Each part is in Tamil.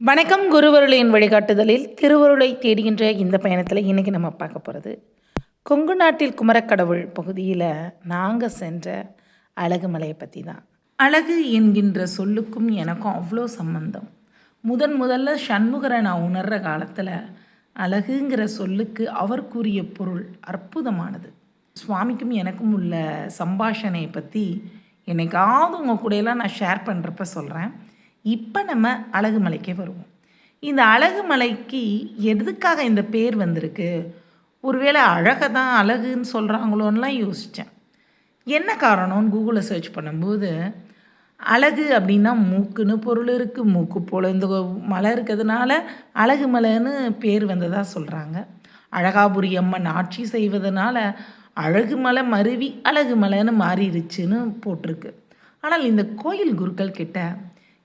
வணக்கம் குருவருளின் வழிகாட்டுதலில் திருவருளை தேடுகின்ற இந்த பயணத்தில் இன்றைக்கி நம்ம பார்க்க போகிறது கொங்கு நாட்டில் குமரக்கடவுள் பகுதியில் நாங்கள் சென்ற அழகு மலையை பற்றி தான் அழகு என்கின்ற சொல்லுக்கும் எனக்கும் அவ்வளோ சம்பந்தம். முதன் முதல்ல சண்முகரை நான் உணர்கிற காலத்தில் அழகுங்கிற சொல்லுக்கு அவர் கூறிய பொருள் அற்புதமானது. சுவாமிக்கும் எனக்கும் உள்ள சம்பாஷணையை பற்றி என்னைக்காவது உங்கள் கூடயெல்லாம் நான் ஷேர் பண்ணுறப்ப சொல்கிறேன் இப்போ நம்ம அழகுமலைக்கே வருவோம். இந்த அழகுமலைக்கு எதுக்காக இந்த பேர் வந்திருக்கு? ஒருவேளை அழகை தான் அழகுன்னு சொல்கிறாங்களோன்னெலாம் யோசித்தேன் என்ன காரணம்னு கூகுளில் சர்ச் பண்ணும்போது அழகு அப்படின்னா மூக்குன்னு பொருள் இருக்குது மூக்கு போல் இந்த மலை இருக்கிறதுனால அழகு மலைன்னு பேர் வந்ததாக சொல்கிறாங்க அழகாபுரி அம்மன் ஆட்சி செய்வதனால அழகுமலை மருவி அழகு மலைன்னு மாறிடுச்சுன்னு போட்டிருக்கு. ஆனால் இந்த கோயில் குருக்கள் கிட்ட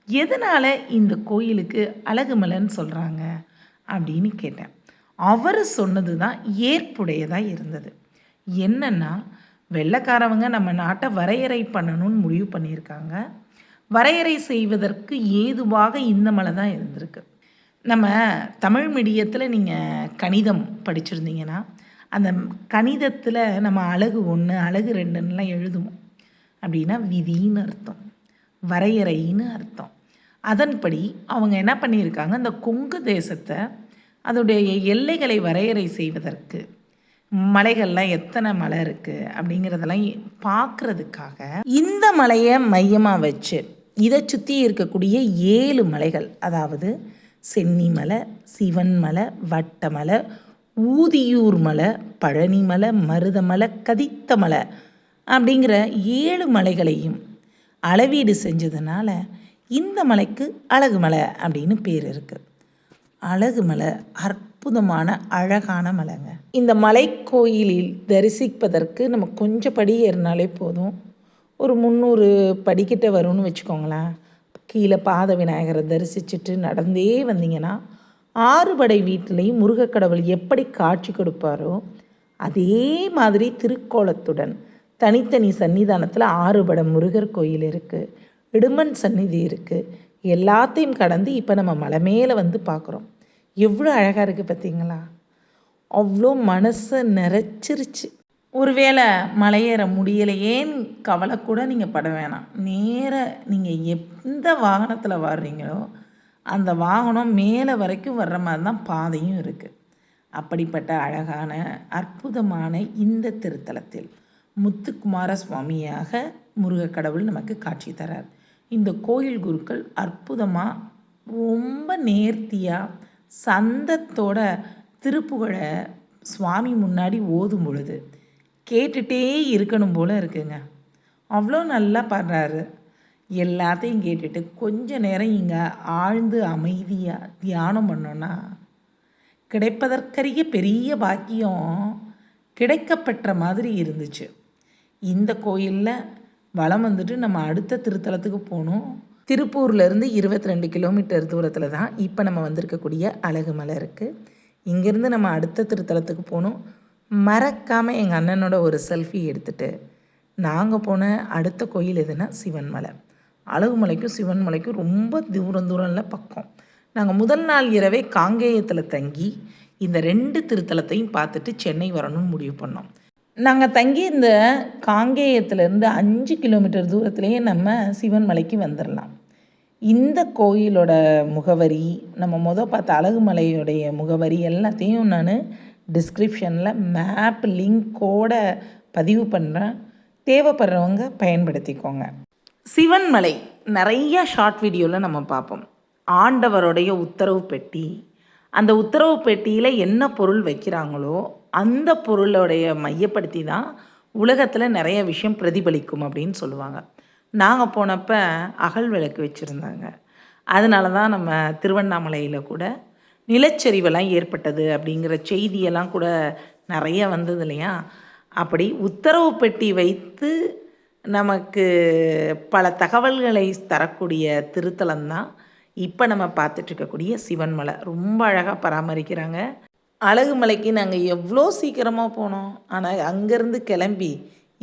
எதனால் இந்த கோயிலுக்கு அழகுமலைன்னு சொல்கிறாங்க அப்படின்னு கேட்டேன். அவர் சொன்னது தான் ஏற்புடையதாக இருந்தது. என்னென்னா வெள்ளைக்காரவங்க நம்ம நாட்டை வரையறை பண்ணணும்னு முடிவு பண்ணியிருக்காங்க. வரையறை செய்வதற்கு ஏதுவாக இந்த மலை தான் இருந்திருக்கு. நம்ம தமிழ் மீடியத்தில் நீங்கள் கணிதம் படிச்சிருந்தீங்கன்னா அந்த கணிதத்தில் நம்ம அழகு ஒன்று அழகு ரெண்டுன்னெலாம் எழுதுவோம். அப்படின்னா விதின்னு அர்த்தம் வரையறைன்னு அர்த்தம். அதன்படி அவங்க என்ன பண்ணியிருக்காங்க? இந்த கொங்கு தேசத்தை அதோடைய எல்லைகளை வரையறை செய்வதற்கு மலைகள்லாம் எத்தனை மலை இருக்குது அப்படிங்கிறதெல்லாம் பார்க்குறதுக்காக இந்த மலையை மையமாக வச்சு இதை சுற்றி இருக்கக்கூடிய ஏழு மலைகள் அதாவது சென்னிமலை சிவன்மலை வட்டமலை ஊதியூர் மலை பழனிமலை மருதமலை கதித்தமலை அப்படிங்கிற ஏழு மலைகளையும் அளவீடு செஞ்சதுனால இந்த மலைக்கு அழகு மலை அப்படின்னு பேர் இருக்குது அழகு மலை அற்புதமான அழகான மலைங்க. இந்த மலை கோயிலில் தரிசிப்பதற்கு நம்ம கொஞ்சம் படி ஏறினாலே போதும். ஒரு முந்நூறு படிக்கிட்ட வரும்னு வச்சுக்கோங்களேன். கீழே பாத விநாயகரை தரிசிச்சுட்டு நடந்தே வந்தீங்கன்னா ஆறுபடை வீட்டிலையும் முருகக்கடவுள் எப்படி காட்சி கொடுப்பாரோ அதே மாதிரி திருக்கோலத்துடன் தனித்தனி சன்னிதானத்தில் ஆறுபட முருகர் கோயில் இருக்குது இடுமன் சந்நிதி இருக்குது எல்லாத்தையும் கடந்து இப்போ நம்ம மலை மேலே வந்து பார்க்குறோம் எவ்வளோ அழகாக இருக்குது பார்த்தீங்களா அவ்வளோ மனசை நிறைச்சிருச்சு. ஒருவேளை மலையேற முடியலையேன்னு கவலை கூட நீங்கள் பட வேணாம். நேர நீங்கள் எந்த வாகனத்தில் வர்றீங்களோ அந்த வாகனம் மேலே வரைக்கும் வர்ற மாதிரி தான் பாதையும் இருக்குது அப்படிப்பட்ட அழகான அற்புதமான இந்த திருத்தலத்தில் முத்துக்குமார சுவாமியாக முருகக்கடவுள் நமக்கு காட்சி தரார். இந்த கோயில் குருக்கள் அற்புதமாக ரொம்ப நேர்த்தியாக சந்தத்தோட திருப்புகழை சுவாமி முன்னாடி ஓதும் பொழுது கேட்டுகிட்டே இருக்கணும் போல் இருக்குங்க. அவ்வளோ நல்லா பாடுறாரு. எல்லாத்தையும் கேட்டுட்டு கொஞ்ச நேரம் இங்கே ஆழ்ந்து அமைதியாக தியானம் பண்ணோன்னா கிடைப்பதற்கரிய பெரிய பாக்கியம் கிடைக்கப்பெற்ற மாதிரி இருந்துச்சு. இந்த கோயிலில் வளம் வந்துட்டு நம்ம அடுத்த திருத்தலத்துக்கு போகணும். திருப்பூர்லேருந்து இருபத்தி ரெண்டு கிலோமீட்டர் தூரத்தில் தான் இப்போ நம்ம வந்திருக்கக்கூடிய அழகு மலை இருக்குது இங்கேருந்து நம்ம அடுத்த திருத்தலத்துக்கு போகணும். மறக்காமல் எங்கள் அண்ணனோட ஒரு செல்ஃபி எடுத்துகிட்டு நாங்கள் போன அடுத்த கோயில் எதுனா சிவன்மலை அழகுமலைக்கும் சிவன்மலைக்கும் ரொம்ப தூரம் தூரம்ல பக்கம். நாங்கள் முதல் நாள் இரவே காங்கேயத்தில் தங்கி இந்த ரெண்டு திருத்தலத்தையும் பார்த்துட்டு சென்னை வரணும்னு முடிவு பண்ணோம். நாங்கள் தங்கியிருந்த காங்கேயத்துலேருந்து அஞ்சு கிலோமீட்டர் தூரத்துலேயே நம்ம சிவன் மலைக்கு வந்துடலாம் இந்த கோயிலோட முகவரி நம்ம மொதல் பார்த்த அழகுமலையுடைய முகவரி எல்லாத்தையும் நான் டிஸ்கிரிப்ஷனில் மேப் லிங்கோட பதிவு பண்ணுறேன் தேவைப்படுறவங்க பயன்படுத்திக்கோங்க. சிவன்மலை நிறைய ஷார்ட் வீடியோவில் நம்ம பார்ப்போம். ஆண்டவருடைய உத்தரவு பெட்டி. அந்த உத்தரவு பெட்டியில் என்ன பொருள் வைக்கிறாங்களோ அந்த பொருளோடைய மையப்படுத்தி தான் உலகத்தில் நிறைய விஷயம் பிரதிபலிக்கும் அப்படின்னு சொல்லுவாங்க. நாங்கள் போனப்போ அகல் விளக்கு வச்சுருந்தாங்க. அதனால தான் நம்ம திருவண்ணாமலையில் கூட நிலச்சரிவெல்லாம் ஏற்பட்டது அப்படிங்கிற செய்தியெல்லாம் கூட நிறைய வந்தது இல்லையா? அப்படி உத்தரவு பெட்டி வைத்து நமக்கு பல தகவல்களை தரக்கூடிய திருத்தலம் தான் இப்போ நம்ம பார்த்துட்ருக்கக்கூடிய சிவன்மலை. ரொம்ப அழகாக பராமரிக்கிறாங்க. அழகுமலைக்கு நாங்கள் எவ்வளோ சீக்கிரமாக போனோம். ஆனால் அங்கேருந்து கிளம்பி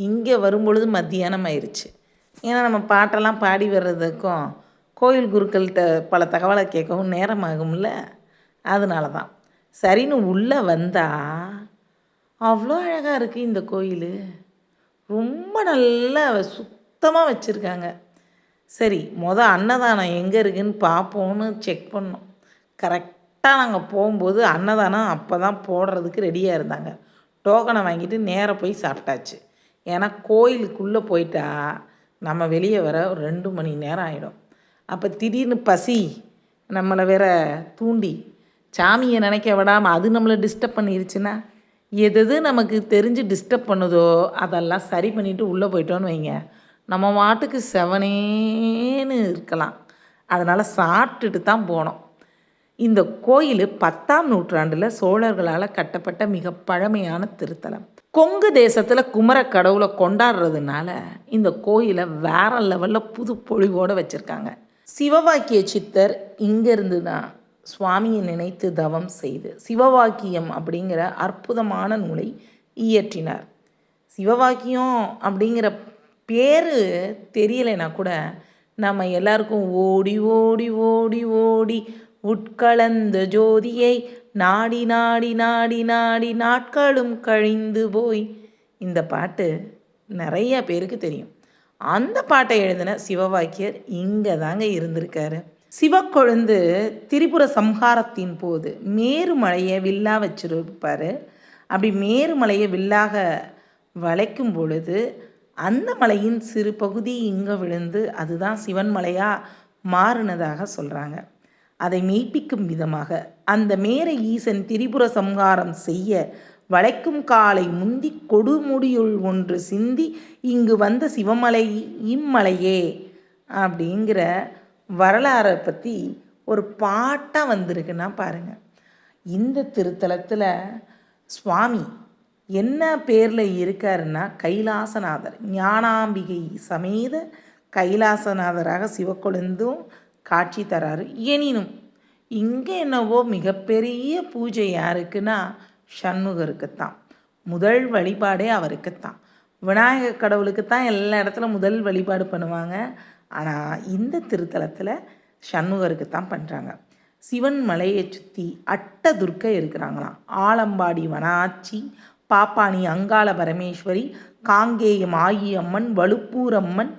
இங்கே வரும்பொழுது மத்தியானம் ஆயிடுச்சு ஏன்னா நம்ம பாட்டெல்லாம் பாடி வர்றதுக்கும் கோயில் குருக்கள்கிட்ட பல தகவலை கேட்கவும் நேரமாகும்ல. அதனால தான் சரின்னு உள்ளே வந்தால் அவ்வளோ அழகாக இருக்குது இந்த கோயில். ரொம்ப நல்லா சுத்தமாக வச்சுருக்காங்க. சரி மொதல் அன்னதானம் எங்கே இருக்குதுன்னு பார்ப்போன்னு செக் பண்ணோம். கரெக்டாக நாங்கள் போகும்போது அன்னதானம் அப்போ தான் போடுறதுக்கு ரெடியாக இருந்தாங்க. டோக்கனை வாங்கிட்டு நேராக போய் சாப்பிட்டாச்சு. ஏன்னா கோயிலுக்குள்ளே போயிட்டா நம்ம வெளியே வர ஒரு ரெண்டு மணி நேரம் ஆகிடும் அப்போ திடீர்னு பசி நம்மளை வேற தூண்டி சாமியை நினைக்க விடாமல் அது நம்மளை டிஸ்டர்ப் பண்ணிருச்சுன்னா எது எது நமக்கு தெரிஞ்சு டிஸ்டர்ப் பண்ணுதோ அதெல்லாம் சரி பண்ணிவிட்டு உள்ளே போயிட்டோன்னு வைங்க. நம்ம மாட்டுக்கு செவனேன்னு இருக்கலாம். அதனால் சாப்பிட்டுட்டு தான் போனோம். இந்த கோயில் பத்தாம் நூற்றாண்டில் சோழர்களால் கட்டப்பட்ட மிக பழமையான திருத்தலம். கொங்கு தேசத்தில் குமர கடவுளை கொண்டாடுறதுனால இந்த கோயிலை வேற லெவலில் புது பொழிவோடு வச்சுருக்காங்க. சிவவாக்கிய சித்தர் இங்கேருந்து தான் சுவாமியை நினைத்து தவம் செய்து சிவவாக்கியம் அப்படிங்கிற அற்புதமான நூலை இயற்றினார். சிவவாக்கியம் அப்படிங்கிற பேர் தெரியலைன்னா கூட நம்ம எல்லாருக்கும் ஓடி ஓடி ஓடி ஓடி உட்கலந்த ஜோதியை நாடி நாடி நாடி நாடி நாட்களும் கழிந்து போய். இந்த பாட்டு நிறைய பேருக்கு தெரியும். அந்த பாட்டை எழுதின சிவவாக்கியர் இங்கே தாங்க இருந்திருக்காரு. சிவக்கொழுந்து திரிபுர சம்ஹாரத்தின் போது மேருமலையை வில்லா வச்சிருப்பார். அப்படி மேருமலையை வில்லாக வளைக்கும் பொழுது அந்த மலையின் சிறு பகுதி இங்கே விழுந்து அதுதான் சிவன் மலையாக மாறினதாக சொல்கிறாங்க அதை மெய்ப்பிக்கும் விதமாக அந்த மேர ஈசன் திரிபுர சம்ஹாரம் செய்ய வளைக்கும் காலை முந்தி கொடுமுடியுள் ஒன்று சிந்தி இங்கு வந்த சிவமலை இம்மலையே அப்படிங்கிற வரலாறை பற்றி ஒரு பாட்டாக வந்திருக்குன்னா பாருங்கள் இந்த திருத்தலத்தில் சுவாமி என்ன பேரில் இருக்காருன்னா கைலாசநாதர். ஞானாம்பிகை சமேத கைலாசநாதராக சிவக்கொழுந்தும் காட்சி தராரு. எனினும் இங்கே என்னவோ மிகப்பெரிய பூஜை யாருக்குன்னா சண்முகருக்குத்தான். முதல் வழிபாடே அவருக்குத்தான். விநாயகர் கடவுளுக்கு தான் எல்லா இடத்துல முதல் வழிபாடு பண்ணுவாங்க. ஆனால் இந்த திருத்தலத்தில் சண்முகருக்கு தான் பண்ணுறாங்க சிவன் மலையை சுற்றி அட்ட துர்க்கை இருக்கிறாங்களாம். ஆலம்பாடி வனாச்சி பாப்பாணி அங்காள பரமேஸ்வரி காங்கேயம் ஆகியம்மன் வலுப்பூரம்மன்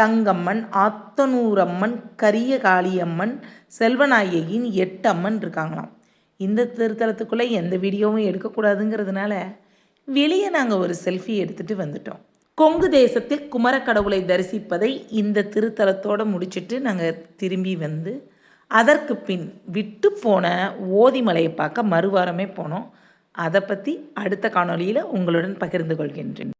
தங்கம்மன் ஆத்தனூரம்மன் கரிய காளியம்மன் செல்வநாயகின் எட்டு அம்மன் இருக்காங்களாம். இந்த திருத்தலத்துக்குள்ளே எந்த வீடியோவும் எடுக்கக்கூடாதுங்கிறதுனால வெளியே நாங்கள் ஒரு செல்ஃபி எடுத்துகிட்டு வந்துட்டோம். கொங்கு தேசத்தில் குமரக்கடவுளை தரிசிப்பதை இந்த திருத்தலத்தோடு முடிச்சுட்டு நாங்கள் திரும்பி வந்து அதற்கு பின் விட்டு போன ஓதிமலையை பார்க்க மறுவாரமே போனோம். அதை பற்றி அடுத்த காணொலியில் உங்களுடன் பகிர்ந்து கொள்கின்றேன்.